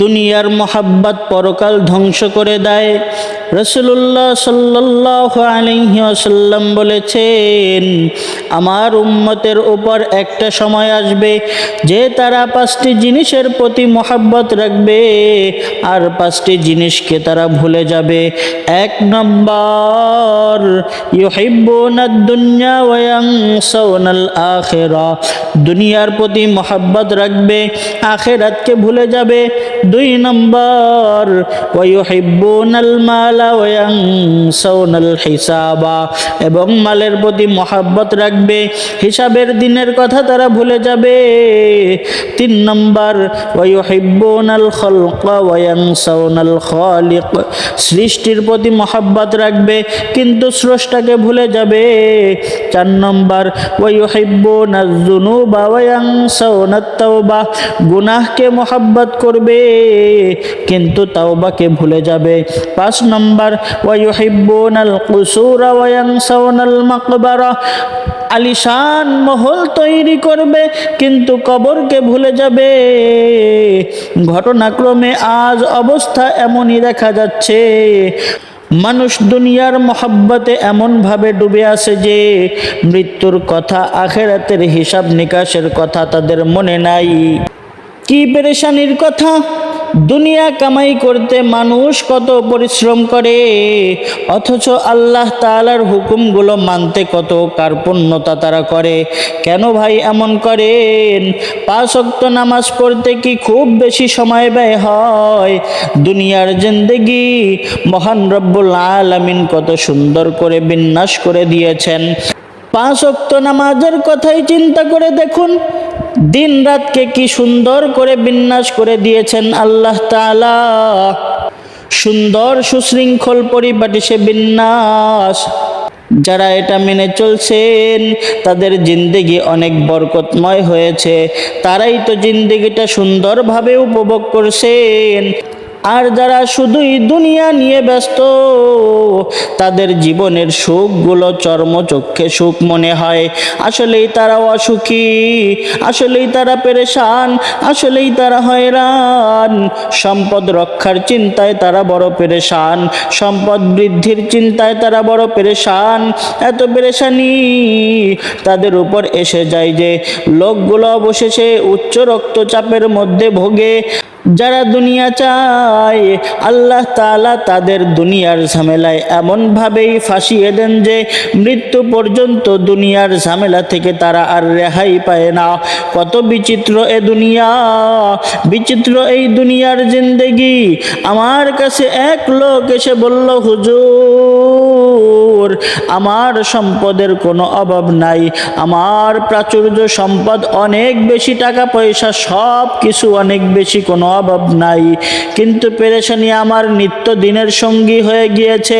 দুনিয়ার মোহাব্বত পরকাল ধ্বংস করে দেয়। রসুল্লাহ সাল্লাহ আলহি আসাল্লাম বলেছেন, আমার উম্মতের উপর একটা সময় আসবে যে তারা পাঁচটি জিনিসের প্রতি মোহাব্বত রাখবে আর পাঁচটি জিনিসকে তারা ভুলে যাবে। এক নম্বর দুনিয়ার প্রতি মোহাব্বত রাখবে, আখেরাতকে ভুলে যাবে। দুই নম্বর ওয়াইহিব্বুনাল মালা এবং মালের প্রতি মহাব্বত রাখবে, হিসাবের দিনের কথা তারা ভুলে যাবে। তিন নম্বর সৃষ্টির প্রতি মহাব্বত রাখবে, কিন্তু স্রষ্টাকে ভুলে যাবে। চার নম্বর গুনাহকে মহাব্বত করবে, কিন্তু তাওবাকে ভুলে যাবে। পাঁচ নম্বর মাকবারা আলিশান মহল তৈরি করবে, কিন্তু কবরকে ভুলে যাবে। ঘটনাক্রমে আজ অবস্থা এমনই দেখা যাচ্ছে। মানুষ দুনিয়ার মহাব্বতে এমনভাবে ডুবে আছে যে, মৃত্যুর কথা আখেরাতের হিসাব নিকাশের কথা তাদের মনে নাই। কি পেরেশানির কথা? দুনিয়া কামাই করতে মানুষ কত পরিশ্রম করে, অথচ আল্লাহ তাআলার হুকুমগুলো মানতে কত কার্পণ্যতা তারা করে। কেন ভাই এমন করেন? পাঁচ অক্ত নামাজ পড়তে কি খুব বেশি সময় ব্যয় হয়? দুনিয়ার জিন্দেগি মহান রব্বুল আলামিন কত সুন্দর করে বিন্যাস করে দিয়েছেন। পাঁচ অক্ত নামাজের কথাই চিন্তা করে দেখুন। দিন রাতকে কি সুন্দর করে বিন্যাস করে দিয়েছেন আল্লাহ তালা সুন্দর সুশৃঙ্খল পরিপাটি সে বিন্যাস। যারা এটা মেনে চলছেন, তাদের জিন্দিগি অনেক বরকতময় হয়েছে। তারাই তো জিন্দেগিটা সুন্দরভাবে উপভোগ করছেন। আর যারা শুধুই দুনিয়া নিয়ে ব্যস্ত, তাদের জীবনের সুখগুলো চর্মচক্ষে সুখ মনে হয়। আসলেই তারা অসুখী, আসলেই তারা পেরেশান, আসলেই তারা হয়রান। সম্পদ রক্ষার চিন্তায় তারা বড় পেরেশান, সম্পদ বৃদ্ধির চিন্তায় তারা বড় পেরেশান। এত পেরেশানি তাদের উপর এসে যায় যে, লোকগুলো অবশেষে উচ্চ রক্তচাপের মধ্যে ভোগে। যারা দুনিয়া চায়, আল্লাহ তাআলা তাদের দুনিয়ার ঝামেলায় এমনভাবেই ফাঁসিয়ে দেন যে মৃত্যু পর্যন্ত দুনিয়ার ঝামেলা থেকে তারা আর রেহাই পায় না। কত বিচিত্র এ দুনিয়া, বিচিত্র এই দুনিয়ার জিন্দেগি। আমার কাছে এক লোক এসে বলল, হুজুর, আমার সম্পদের কোনো অভাব নাই। আমার প্রাচুর্য সম্পদ অনেক বেশি টাকা পয়সা সব কিছু অনেক বেশি, কোনো অভাব নাই। কিন্তু পেরেশানি আমার নিত্য দিনের সঙ্গী হয়ে গিয়েছে।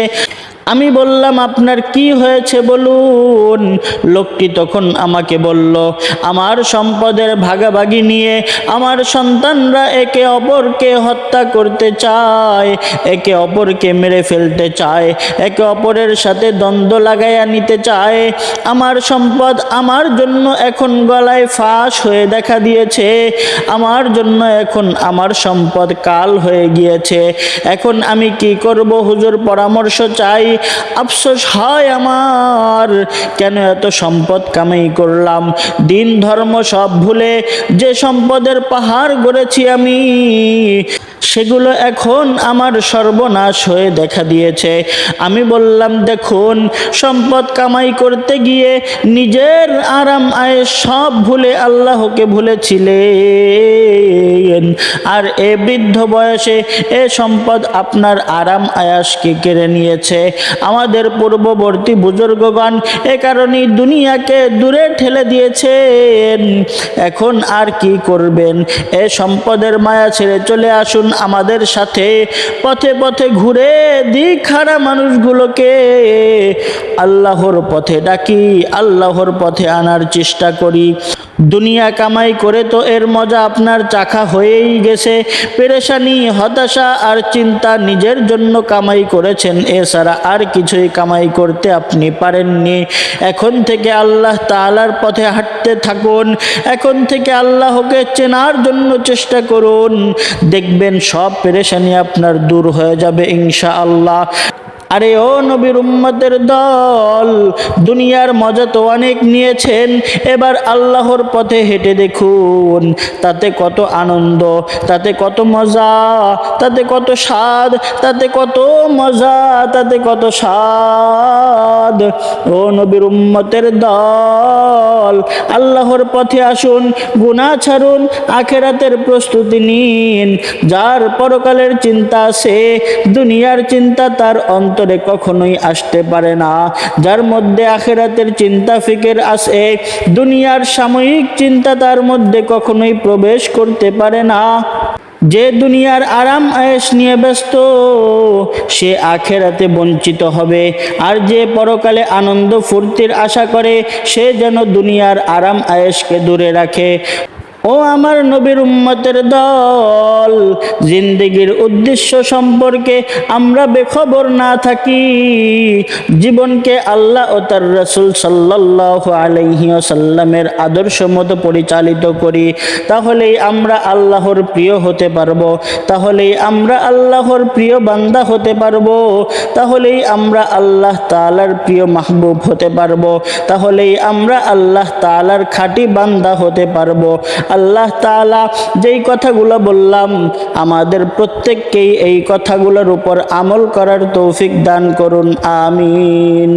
আমি বললাম, আপনার কি হয়েছে বলুন? লোকটি তখন আমাকে বলল, আমার সম্পদের ভাগাভাগি নিয়ে আমার সন্তানরা একে অপরকে হত্যা করতে চায়, একে অপরকে মেরে ফেলতে চায়, একে অপরের সাথে দ্বন্দ্ব লাগাইয়া নিতে চায়। আমার সম্পদ আমার জন্য এখন গলায় ফাঁস হয়ে দেখা দিয়েছে। আমার জন্য এখন আমার সম্পদ কাল হয়ে গিয়েছে। এখন আমি কি করব? হুজুর, পরামর্শ চাই। আফসোস হয় আমার। কেন এত সম্পদ কামাই করলাম? দিন ধর্ম সব ভুলে যে সম্পদের পাহাড় গড়েছি আমি। সেগুলো এখন আমার সর্বনাশ হয়ে দেখা দিয়েছে। আমি বললাম, দেখুন, সম্পদ কামাই করতে গিয়ে নিজের আরাম আয়ে সব ভুলে আল্লাহকে ভুলেছিলেন। আর এ বৃদ্ধ বয়সে এ সম্পদ আপনার আরাম আয়াসকে কেড়ে নিয়েছে। আমাদের পূর্ববর্তী বুজুর্গগণ এ কারণেই দুনিয়াকে দূরে ঠেলে দিয়েছেন। এখন আর কি করবেন? এ সম্পদের মায়া ছেড়ে চলে আসুন। আমাদের সাথে পথে পথে ঘুরে দিক হারা মানুষগুলোকে। আল্লাহর পথে ডাকি, আল্লাহর পথে আনার চেষ্টা করি। দুনিয়া কামাই করে তো এর মজা আপনার চাখা হয়েই গেছে। পেরেশানি, হতাশা আর চিন্তা নিজের জন্য কামাই করেছেন, এছাড়া আর কিছুই কামাই করতে আপনি পারেননি। এখন থেকে আল্লাহ তাআলার পথে হাঁটতে থাকুন, এখন থেকে আল্লাহকে চেনার জন্য চেষ্টা করুন। দেখবেন সব পেরেশানি আপনার দূর হয়ে যাবে ইনশা আল্লাহ আরে ও নবীর উম্মতের দল, দুনিয়ার মজা তো অনেক নিয়েছেন, এবার আল্লাহর পথে হেঁটে দেখুন, তাতে কত আনন্দ, তাতে কত মজা, তাতে কত স্বাদ, তাতে কত মজা, তাতে কত স্বাদ। ও নবীর উম্মতের দল, আল্লাহর পথে আসুন, গুনাহ ছাড়ুন, আখেরাতের প্রস্তুতি নিন, যার পরকালের চিন্তা আছে, দুনিয়ার চিন্তা তার অন্তরে কখনোই আসতে পারে না। যার মধ্যে আখেরাতের চিন্তা, ফিকের আসে দুনিয়ার সাময়িক চিন্তা তার মধ্যে কখনোই প্রবেশ করতে পারে না। যে দুনিয়ার আরাম আয়েস নিয়ে ব্যস্ত, সে আখেরাতে বঞ্চিত হবে। আর যে পরকালে আনন্দ, ফুর্তির আশা করে, সে যেন দুনিয়ার আরাম আয়েসকে দূরে রাখে। ও আমার নবীর উম্মতের দল, জিন্দেগির উদ্দেশ্য সম্পর্কে আমরা বেখবর না থাকি। জীবনকে আল্লাহ ও তার রসুল সাল্লাহ আলহি সাল্লামের আদর্শ মতো পরিচালিত করি, তাহলেই আমরা আল্লাহর প্রিয় হতে পারব, তাহলেই আমরা আল্লাহর প্রিয় বান্দা হতে পারব, তাহলেই আমরা আল্লাহ তালার প্রিয় মাহবুব হতে পারব, তাহলেই আমরা আল্লাহ তালার খাঁটি বান্দা হতে পারব। আল্লাহ তালা যেই কথাগুলো বললাম, আমাদের প্রত্যেককেই এই কথাগুলোর উপর আমল করার তৌফিক দান করুন, আমিন।